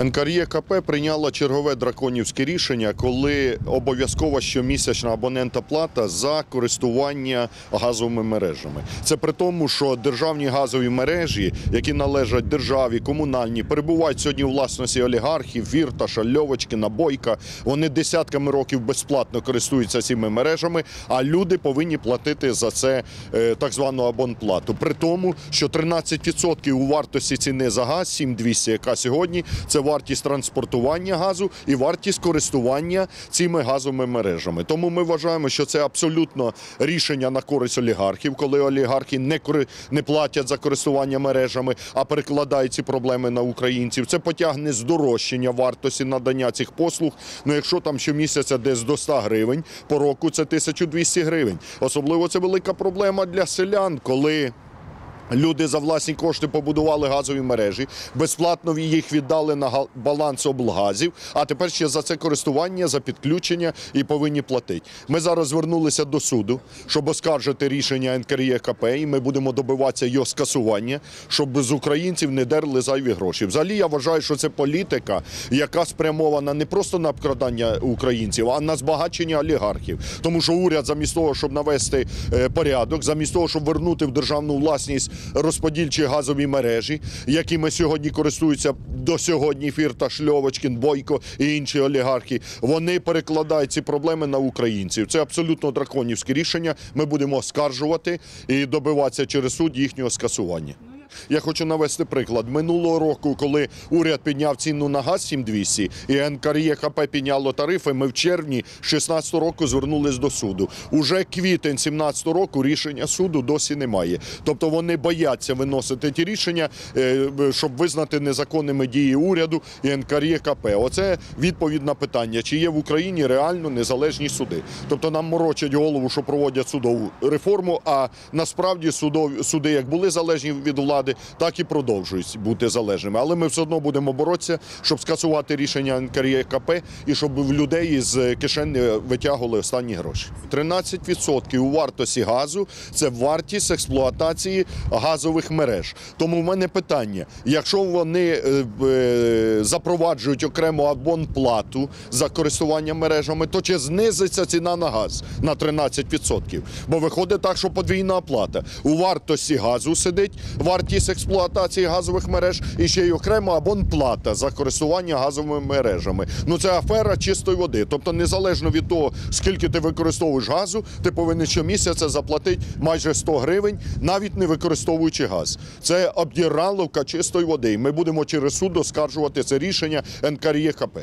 НКРЄКП прийняла чергове драконівське рішення, коли обов'язкова щомісячна абонента плата за користування газовими мережами. Це при тому, що державні газові мережі, які належать державі, комунальні, перебувають сьогодні у власності олігархів, Фірташа, Льовочкіна, Бойка. Вони десятками років безплатно користуються цими мережами, а люди повинні платити за це е, так звану абонплату. При тому, що 13% у вартості ціни за газ 7200, яка сьогодні це вартість транспортування газу і вартість користування цими газовими мережами. Тому ми вважаємо, що це абсолютно рішення на користь олігархів, коли олігархи не кори- не платять за користування мережами, а перекладають ці проблеми на українців. Це потягне здорожчання вартості надання цих послуг. Ну якщо там щомісяця десь до 100 гривень, по року це 1200 гривень. Особливо це велика проблема для селян, коли Люди за власні кошти побудували газові мережі, безплатно їх віддали на баланс облгазів, а тепер ще за це користування, за підключення і повинні платити. Ми зараз звернулися до суду, щоб оскаржити рішення НКРЄКП, і ми будемо добиватися його скасування, щоб з українців не дерли зайві гроші. Взагалі я вважаю, що це політика, яка спрямована не просто на обкрадання українців, а на збагачення олігархів. Тому що уряд замість того, щоб навести е, порядок, замість того, щоб вернути в державну власність розподільчі газові мережі, якими сьогодні користуються до сьогодні Фірта, Шльовочкін, Бойко і інші олігархи, вони перекладають ці проблеми на українців. Це абсолютно драконівське рішення. Ми будемо оскаржувати і добиватися через суд їхнього скасування. Я хочу навести приклад. Минулого року, коли уряд підняв ціну на газ 7200 і НКРЄКП підняло тарифи, ми в червні 16 року звернулись до суду. Уже квітень 17 року рішення суду досі немає. Тобто вони бояться виносити ті рішення, е, щоб визнати незаконними дії уряду і НКРЄКП. Оце відповідь на питання, чи є в Україні реально незалежні суди. Тобто нам морочать голову, що проводять судову реформу, а насправді судові суди як були залежні від влади, так і продовжують бути залежними. Але ми все одно будемо боротися, щоб скасувати рішення НКРЄКП і щоб в людей з кишень витягували останні гроші. 13% у вартості газу це вартість експлуатації газових мереж. Тому в мене питання: якщо вони е, е, запроваджують окрему абонплату за користування мережами, то чи знизиться ціна на газ на 13%? Бо виходить так, що подвійна оплата. У вартості газу сидить вартість експлуатації газових мереж і ще й окрема абонплата за користування газовими мережами. Ну це афера чистої води. Тобто, незалежно від того, скільки ти використовуєш газу, ти повинен щомісяця заплатити майже 100 гривень, навіть не використовуючи газ. Це обдіраловка чистої води. І ми будемо через суд оскаржувати це рішення НКРЄКП.